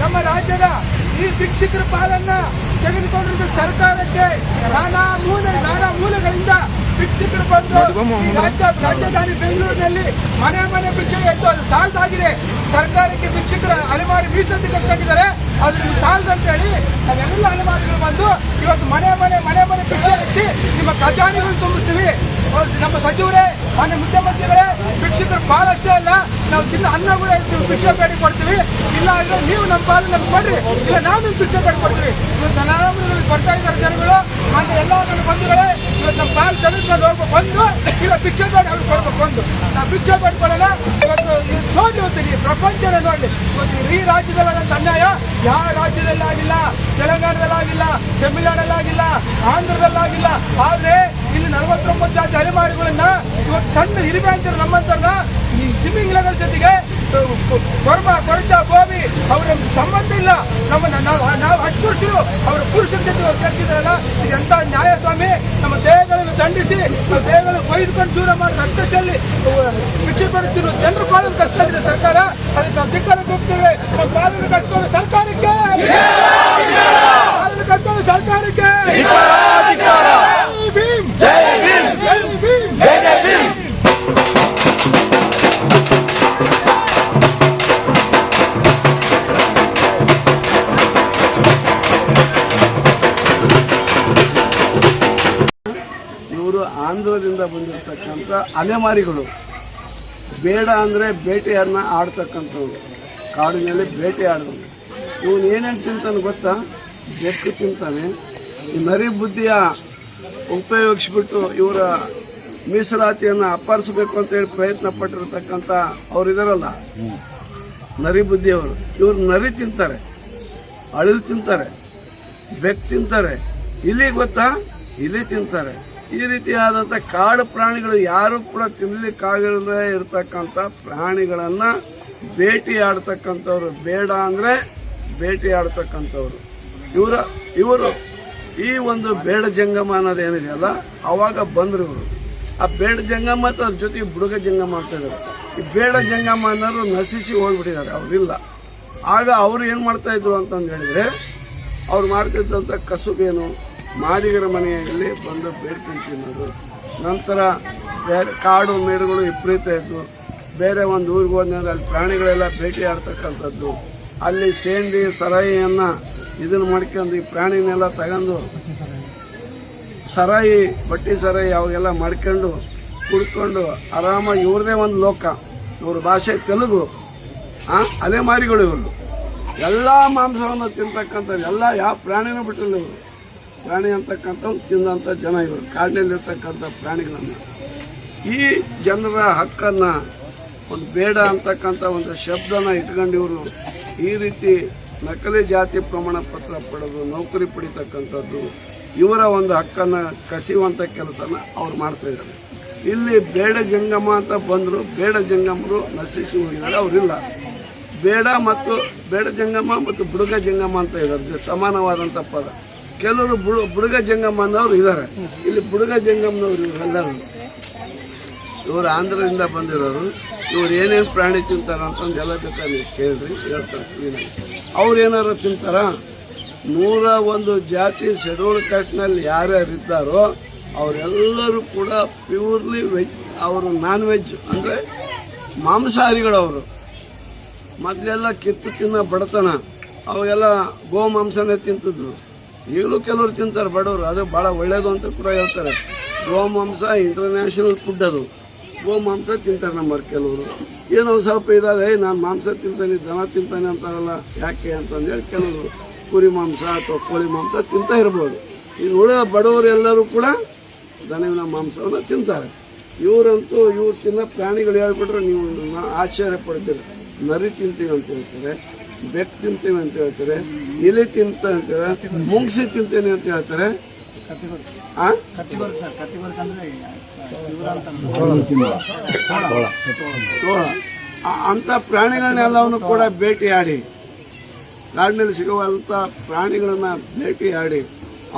ನಮ್ಮ ರಾಜ್ಯದ ಈ ಶಿಕ್ಷಕರ ಪಾಲನ್ನ ತೆಗೆದುಕೊಂಡಿರುವ ಸರ್ಕಾರಕ್ಕೆ ನಾನಾ ಮೂಲ ನಾನಾ ಮೂಲಗಳಿಂದ ಶಿಕ್ಷಕರು ಬಂದು ರಾಜ್ಯ ರಾಜಧಾನಿ ಬೆಂಗಳೂರಿನಲ್ಲಿ ಮನೆ ಮನೆ ಭಿಕ್ಷೆ ಎತ್ತು ಅದು ಸಾಲದಾಗಿದೆ. ಸರ್ಕಾರಕ್ಕೆ ಭಿಕ್ಷಕರ ಅಲೆಮಾರಿ ಮೀಸಲು ಕಸ್ಕೊಂಡಿದ್ದಾರೆ ಅದು ಅಂತ ಹೇಳಿ ಅದೆಲ್ಲ ಅಲೆಮಾರಿಗಳು ಬಂದು ಇವತ್ತು ಮನೆ ಮನೆ ಮನೆ ಮನೆ ನಿಮ್ಮ ಖಜಾನೆಗಳು ತುಂಬಿಸ್ತೀವಿ. ನಮ್ಮ ಸಚಿವರೇ, ಮಾನ್ಯ ಮುಖ್ಯಮಂತ್ರಿಗಳೇ ಭಿಕ್ಷಕರು ಪಾಲಷ್ಟೇ ಅಲ್ಲ, ನಾವು ತಿನ್ನ ಅನ್ನ ಕೂಡ ಭಿಕ್ಷೆ ಬೇಡಿ ಕೊಡ್ತೀವಿ. ಇಲ್ಲ ಅಂದ್ರೆ ನೀವು ನಮ್ಮ ಪಾಲು ನಮ್ಗೆ ಕೊಡ್ರಿ. ಇಲ್ಲ ನಾವು ನಿಮ್ಗೆ ಭಿಕ್ಷೆ ಬೇಡಿ ಕೊಡ್ತೀವಿ. ಇವತ್ತು ನಾನು ಬರ್ತಾ ಇದ್ದಾರೆ ಜನಗಳು, ಮಾನ್ಯ ಎಲ್ಲ ನನ್ನ ಬಂಧುಗಳೇ, ಇವತ್ತು ನಮ್ಮ ಪಾಲು ತೆಗೆದುಕೊಂಡು ಹೋಗ್ಬೇಕು ಒಂದು, ಇಲ್ಲ ಭಿಕ್ಷೆ ಬೇಡಿ ಅವ್ರಿಗೆ ಕೊಡ್ಬೇಕು ಒಂದು. ನಾವು ಭಿಕ್ಷೆ ಬೇಡಿ ಕೊಡೋಣ ಇವತ್ತು ನೋಡಿ ಈ ಪ್ರಪಂಚನ ನೋಡಿ ಇವತ್ತು ಈ ರಾಜ್ಯದಲ್ಲಾದಂಥ ಅನ್ಯಾಯ? ಯಾವ ರಾಜ್ಯದಲ್ಲಾಗಿಲ್ಲ, ತೆಲಂಗಾಣದಲ್ಲಾಗಿಲ್ಲ, ತಮಿಳ್ನಾಡಲ್ಲಾಗಿಲ್ಲ, ಆಂಧ್ರದಲ್ಲಾಗಿಲ್ಲ. ಆದರೆ ಇಲ್ಲಿ ನಲವತ್ತೊಂಬತ್ತು ಜಾತಿ ಅಲೆಮಾರಿಗಳನ್ನ ಇವತ್ತು ಸಣ್ಣ ಹಿರಿಮೆ ಅಂತಾರೆ ನಮ್ಮಂತರನ್ನ ಈ ಲೆವೆಲ್ ಜೊತೆಗೆ ಕೊರ್ಮ, ಕೊರಚ, ಗೋಬಿ ಅವರ ಸಂಬಂಧ ಇಲ್ಲ. ನಮ್ಮನ್ನ ನಾವು ನಾವು ಪುರುಷರು ಅವರ ಪುರುಷರ ಜೊತೆ ಸೇರಿಸಿದ್ರಲ್ಲ, ಇದೆಂತ ನ್ಯಾಯ ಸ್ವಾಮಿ ನಮ್ಮ ದೇಹಗಳನ್ನು ದಂಡಿಸಿ ನಮ್ಮ ದೇಹಗಳನ್ನು ಕೊಯ್ದುಕೊಂಡು ದೂರ ಮಾಡಿ ರಕ್ತ ಚೆಲ್ಲಿ ಭಿಕ್ಷೆ ಪಡುತ್ತಿರುವ ಜನರು ಪಾಲನೆ ಕಸ್ಕೊಂಡಿದೆ ಸರ್ಕಾರ ಅದಕ್ಕೆ ನಾವು ಧಿಕ್ಕಾರ ಕೊಡ್ತೇವೆ ನಮ್ಮ ಪಾಲನೆ ಕಸ್ಕೊಂಡು ಸರ್ಕಾರಕ್ಕೆ ಪಾಲನೆ ಕಸ್ಕೊಂಡು ಸರ್ಕಾರಕ್ಕೆ ಆಂಧ್ರದಿಂದ ಬಂದಿರತಕ್ಕಂಥ ಅಲೆಮಾರಿಗಳು ಬೇಡ ಅಂದರೆ ಬೇಟೆಯನ್ನ ಆಡ್ತಕ್ಕಂಥವ್ರು. ಕಾಡಿನಲ್ಲಿ ಬೇಟೆ ಆಡೋದು ಇವನು ಏನೇನು ತಿಂತಾನೆ ಗೊತ್ತಾ? ಬೆಕ್ಕು ತಿಂತಾನೆ. ಈ ನರಿ ಬುದ್ಧಿಯ ಉಪಯೋಗಿಸ್ಬಿಟ್ಟು ಇವರ ಮೀಸಲಾತಿಯನ್ನು ಅಂತ ಅಂತೇಳಿ ಪ್ರಯತ್ನ ಪಟ್ಟಿರತಕ್ಕಂಥ ಅವ್ರು ಇದಾರಲ್ಲ? ನರಿ ಬುದ್ಧಿಯವರು. ಇವರು ನರಿ ತಿಂತಾರೆ. ಅಳಿಲು ತಿಂತಾರೆ. ಬೆಕ್ಕು ತಿಂತಾರೆ. ಇಲ್ಲಿ ಗೊತ್ತಾ? ಇಲ್ಲಿ ತಿಂತಾರೆ. ಈ ರೀತಿಯಾದಂಥ ಕಾಡು ಪ್ರಾಣಿಗಳು ಯಾರು ಕೂಡ ತಿನ್ನಲಿಕ್ಕಾಗದೇ ಇರತಕ್ಕಂಥ ಪ್ರಾಣಿಗಳನ್ನು ಭೇಟಿ ಆಡ್ತಕ್ಕಂಥವ್ರು ಬೇಡ ಅಂದರೆ ಭೇಟಿ ಆಡ್ತಕ್ಕಂಥವ್ರು ಇವರ, ಇವರು ಈ ಒಂದು ಬೇಡ ಜಂಗಮ ಅನ್ನೋದೇನಿದೆಯಲ್ಲ ಆವಾಗ ಬಂದರು ಇವರು. ಆ ಬೇಡ ಜಂಗಮ ಮತ್ತು ಅದ್ರ ಜೊತೆ ಬುಡುಗ ಜಂಗಮ ಅಂತ ಇದ್ದಾರೆ ಈ ಬೇಡ ಜಂಗಮ ಅನ್ನೋರು ನಶಿಸಿ ಹೋಗ್ಬಿಟ್ಟಿದ್ದಾರೆ, ಅವರಿಲ್ಲ. ಆಗ ಅವರು ಏನು ಮಾಡ್ತಾಯಿದ್ರು ಅಂತಂದು ಹೇಳಿದರೆ ಅವ್ರು ಮಾಡ್ತಿದ್ದಂಥ ಕಸುಬೇನು ಮಾದಿಗರ ಮನೆಯಲ್ಲಿ ಬಂದು ಬೇಡ್ಕೊಂಡು ತಿನ್ನೋದು ನಂತರ ಬೇರೆ ಕಾಡು ಮೇಡುಗಳು ವಿಪರೀತ ಇದ್ದು, ಬೇರೆ ಒಂದು ಊರಿಗೆ ಹೋದ್ಮೇಲೆ ಅಲ್ಲಿ ಪ್ರಾಣಿಗಳೆಲ್ಲ ಭೇಟಿ ಆಡ್ತಕ್ಕಂಥದ್ದು. ಅಲ್ಲಿ ಸೇಂದಿ ಸರಾಯಿಯನ್ನು ಇದನ್ನು ಮಾಡ್ಕೊಂಡು ಈ ಪ್ರಾಣಿನೆಲ್ಲ ತಗೊಂಡು ಸರಾಯಿ, ಬಟ್ಟಿ ಸರಾಯಿ ಅವಾಗೆಲ್ಲ ಮಾಡ್ಕೊಂಡು ಕುಡ್ಕೊಂಡು ಆರಾಮಾಗಿ ಇವ್ರದೇ ಒಂದು ಲೋಕ. ಇವ್ರ ಭಾಷೆ ತೆಲುಗು. ಆ, ಅಲೆಮಾರಿಗಳು ಇವರು. ಎಲ್ಲ ಮಾಂಸವನ್ನು ತಿಂತಕ್ಕಂಥವ್ರು, ಎಲ್ಲ ಯಾವ ಪ್ರಾಣಿನೂ ಬಿಟ್ಟಿಲ್ಲ ಇವರು. ಪ್ರಾಣಿ ಅಂತಕ್ಕಂಥ ತಿಂದಂಥ ಜನ ಇವರು. ಕಾಡಿನಲ್ಲಿರ್ತಕ್ಕಂಥ ಪ್ರಾಣಿಗಳನ್ನು. ಈ ಜನರ ಹಕ್ಕನ್ನು ಒಂದು ಬೇಡ ಅಂತಕ್ಕಂಥ ಒಂದು ಶಬ್ದನ ಇಟ್ಕೊಂಡು ಇವರು ಈ ರೀತಿ ನಕಲಿ ಜಾತಿ ಪ್ರಮಾಣ ಪತ್ರ ಪಡೆದು ನೌಕರಿ ಪಡಿತಕ್ಕಂಥದ್ದು ಇವರ ಒಂದು ಹಕ್ಕನ್ನು ಕಸಿಯುವಂಥ ಕೆಲಸನ ಅವ್ರು ಮಾಡ್ತಾ ಇದ್ದಾರೆ. ಇಲ್ಲಿ ಬೇಡ ಜಂಗಮ ಅಂತ ಬಂದರು, ಬೇಡ ಜಂಗಮರು ನಶಿಸಿ ಅವರಿಲ್ಲ. ಬೇಡ ಮತ್ತು ಬೇಡ ಜಂಗಮ ಮತ್ತು ಬುಡುಗ ಜಂಗಮ ಅಂತ ಇದ್ದಾರೆ. ಸಮಾನವಾದಂಥ ಪದ. ಕೆಲವರು ಬುಡು ಬುಡುಗ ಜಂಗಮ್ಮನವರು ಇದ್ದಾರೆ ಇಲ್ಲಿ ಬುಡುಗ ಜಂಗಮ್ಮನವರು ಇವರೆಲ್ಲರೂ ಇವರು ಆಂಧ್ರದಿಂದ ಬಂದಿರೋರು. ಇವ್ರು ಏನೇನು ಪ್ರಾಣಿ ತಿಂತಾರ ಅಂತಂದು ಎಲ್ಲ ಜೊತೆ ನೀವು ಕೇಳಿರಿ ಹೇಳ್ತಾರೆ. ಅವ್ರು ಏನಾರು ತಿಂತಾರ? ನೂರ ಒಂದು ಜಾತಿ ಶೆಡ್ಯೂಲ್ ಕಟ್ನಲ್ಲಿ ಯಾರ್ಯಾರು ಇದ್ದಾರೋ ಅವರೆಲ್ಲರೂ ಕೂಡ ಪ್ಯೂರ್ಲಿ ವೆಜ್, ಅವರು ನಾನ್ ವೆಜ್ ಅಂದರೆ ಮಾಂಸಾಹಾರಿಗಳು ಅವರು ಮೊದಲೆಲ್ಲ ಕಿತ್ತು ತಿನ್ನೋ ಬಡತನ. ಅವಾಗೆಲ್ಲ ಗೋ ಮಾಂಸನೇ ತಿಂತಿದ್ರು. ಈಗಲೂ ಕೆಲವರು ತಿಂತಾರೆ, ಬಡವರು. ಅದು ಭಾಳ ಒಳ್ಳೆಯದು ಅಂತ ಕೂಡ ಹೇಳ್ತಾರೆ. ಗೋಮಾಂಸ ಇಂಟರ್ನ್ಯಾಷನಲ್ ಫುಡ್ ಅದು. ಗೋಮಾಂಸ ತಿಂತಾರೆ ನಮ್ಮವ್ರು ಕೆಲವರು. ಏನೋ ಸ್ವಲ್ಪ ಇದಾದೆ ನಾನು ಮಾಂಸ ತಿಂತಾನೆ, ದನ ತಿಂತಾನೆ ಅಂತಾರಲ್ಲ, ಯಾಕೆ ಅಂತಂದೇಳಿ ಕೆಲವರು ಕುರಿ ಮಾಂಸ ಅಥವಾ ಕೋಳಿ ಮಾಂಸ ತಿಂತಾ ಇರ್ಬೋದು. ಇನ್ನು ಉಳಿದ ಬಡವರು ಎಲ್ಲರೂ ಕೂಡ ದನವಿನ ಮಾಂಸವನ್ನು ತಿಂತಾರೆ. ಇವರಂತೂ ಇವ್ರು ತಿನ್ನೋ ಪ್ರಾಣಿಗಳು ಹೇಳ್ಬಿಟ್ರೆ ನೀವು ಆಶ್ಚರ್ಯ ಪಡ್ತೀರಿ. ನರಿ ತಿಂತೀವಿ ಅಂತ ಹೇಳ್ತಾರೆ. ಬೆಕ್ಕು ತಿಂತೀವಿ ಅಂತ ಹೇಳ್ತಾರೆ, ಎಲೆ ತಿಂತ ಅಂತ ಹೇಳ್ತಾರೆ, ಮುಂಗ್ಸಿ ತಿಂತೇನೆ ಅಂತ ಹೇಳ್ತಾರೆ. ಅಂತ ಅಂಥ ಪ್ರಾಣಿಗಳನ್ನೆಲ್ಲವನ್ನು ಕೂಡ ಭೇಟಿಯಾಡಿ ಕಾಡಿನಲ್ಲಿ ಸಿಗುವಂಥ ಪ್ರಾಣಿಗಳನ್ನು ಭೇಟಿಯಾಡಿ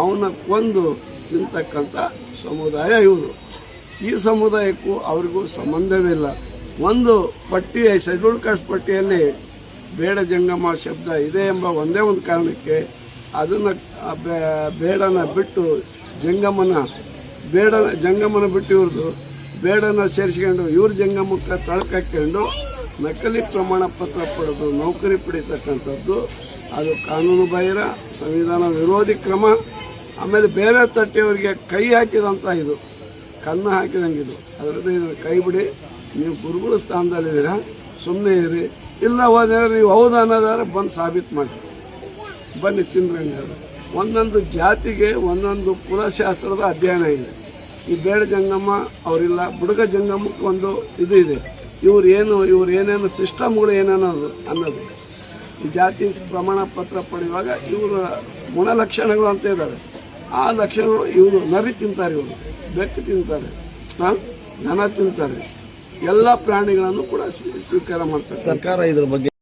ಅವನ್ನ ಕೊಂದು ತಿಂತಕ್ಕಂಥ ಸಮುದಾಯ ಇವರು. ಈ ಸಮುದಾಯಕ್ಕೂ ಅವ್ರಿಗೂ ಸಂಬಂಧವಿಲ್ಲ ಒಂದು ಪಟ್ಟಿ ಶೆಡ್ಯೂಲ್ ಕಾಸ್ಟ್ ಪಟ್ಟಿಯಲ್ಲಿ ಬೇಡ ಜಂಗಮ ಶಬ್ದ ಇದೆ ಎಂಬ ಒಂದೇ ಒಂದು ಕಾರಣಕ್ಕೆ ಅದನ್ನು ಬೇಡನ ಬಿಟ್ಟು ಜಂಗಮನ ಬೇಡ ಜಂಗಮನ ಬಿಟ್ಟು ಇವ್ರದ್ದು ಬೇಡನ ಸೇರಿಸ್ಕೊಂಡು ಇವ್ರ ಜಂಗಮಕ್ಕೆ ತಳಕಾಕೊಂಡು ನಕಲಿ ಪ್ರಮಾಣ ಪತ್ರ ಪಡೆದು ನೌಕರಿ ಪಡಿತಕ್ಕಂಥದ್ದು, ಅದು ಕಾನೂನು ಬಾಹಿರ, ಸಂವಿಧಾನ ವಿರೋಧಿ ಕ್ರಮ, ಆಮೇಲೆ ಬೇರೆ ತಟ್ಟೆಯವರಿಗೆ ಕೈ ಹಾಕಿದಂಥ ಇದು, ಕನ್ನ ಹಾಕಿದಂಗಿದು ಅದರದ್ದು ಇದನ್ನು ಕೈ ಬಿಡಿ, ನೀವು ಗುರುಗಳ ಸ್ಥಾನದಲ್ಲಿದ್ದೀರಾ ಸುಮ್ಮನೆ ಇರಿ ಇಲ್ಲ, ಹೋದ್ರೆ ನೀವು ಹೌದು ಅನ್ನೋದಾದ್ರೆ ಬಂದು ಸಾಬೀತು ಮಾಡಿ. ಬನ್ನಿ ತಿಂದ್ರಂಗಾದ್ರೆ ಒಂದೊಂದು ಜಾತಿಗೆ ಒಂದೊಂದು ಕುಲಶಾಸ್ತ್ರದ ಅಧ್ಯಯನ ಇದೆ. ಈ ಬೇಡ ಜಂಗಮ್ಮ ಅವರಿಲ್ಲ ಬುಡಗ ಜಂಗಮ್ಮಕ್ಕೆ ಒಂದು ಇದು ಇದೆ. ಇವ್ರು ಏನು, ಇವ್ರು ಏನೇನು ಸಿಸ್ಟಮ್ಗಳು ಏನೇನೋ ಅನ್ನೋದು ಈ ಜಾತಿ ಪ್ರಮಾಣ ಪತ್ರ ಪಡೆಯುವಾಗ ಇವರ ಗುಣಲಕ್ಷಣಗಳು ಅಂತ ಇದ್ದಾವೆ ಆ ಲಕ್ಷಣಗಳು ಇವರು ನರಿ ತಿಂತಾರೆ ಇವರು. ಬೆಕ್ಕು ತಿಂತಾರೆ. ಹಾಂ? ದನ ತಿಂತಾರೆ. ಎಲ್ಲ ಪ್ರಾಣಿಗಳನ್ನು ಕೂಡ ಸ್ವೀ- ಸ್ವೀಕಾರ ಮಾಡ್ತಾರೆ. ಸರ್ಕಾರ ಇದ್ರ ಬಗ್ಗೆ